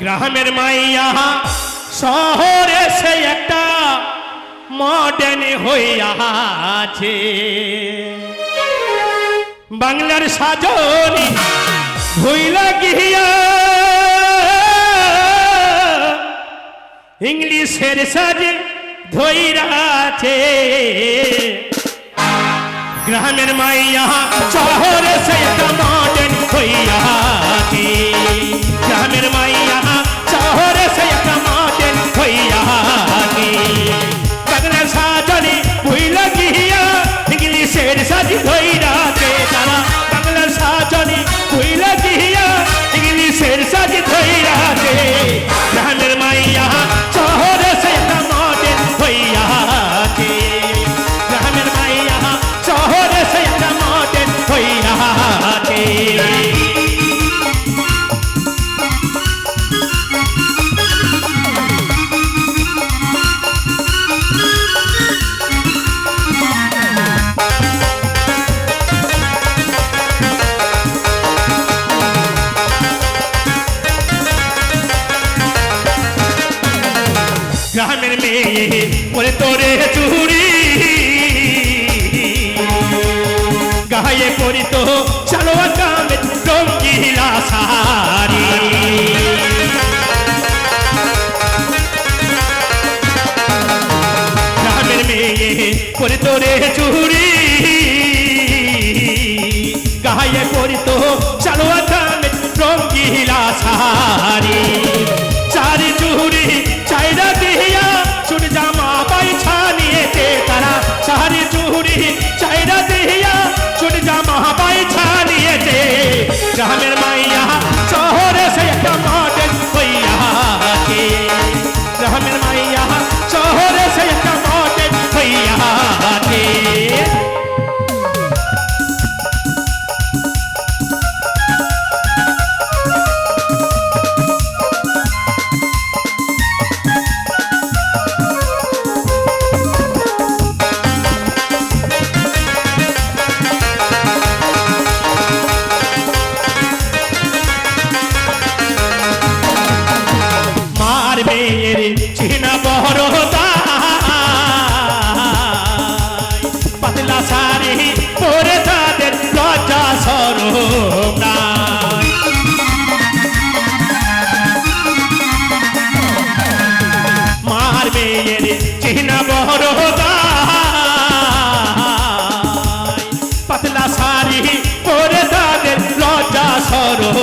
গ্রামের মাইয়া, শহরে সে একটা মডার্ন হইয়াছে বাংলার সাজনি ভুইলা গিয়া, ইংলিশের সাজে ধৈরাছে গ্রামের মাইয়া, শহরে সে একটা মডেন হইয়াছে ইংলিশের গ্রামের মেয়ে, ওরে তোরে চুরি। গায়ে করিত চালোয়া কামে রঙ্গিলা সারি গ্রামের মেয়ে করে তোরে চুরি। মেয়ের চিনা বহর পাতলা শাড়ি পরে তাদের লজ্জা সরম নাই মার মেয়ের চিনা বহর পাতলা শাড়ি পরে তাদের লজ্জা সরম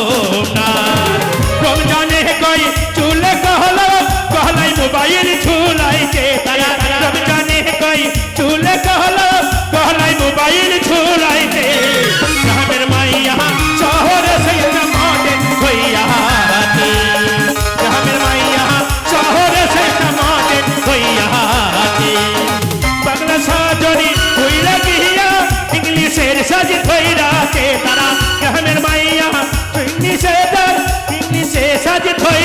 নাই রমজানে কই চুলে কহলো কহলাই মোবাইল ছুলাইছে তারা রমজানে কই চুলে কহলো কহলাই মোবাইল ছুলাইছে গ্রামের মাইয়া শহরে সে একটা মডেল হইয়াছে গ্রামের মাইয়া শহরে সে একটা মডেল হইয়াছে বাংলা সাজনি হইলা গিয়া ইংলিশের সাজি ধইরাছে তারা গ্রামের মাইয়া ইংলিশে ইংলিশে সাজি ধই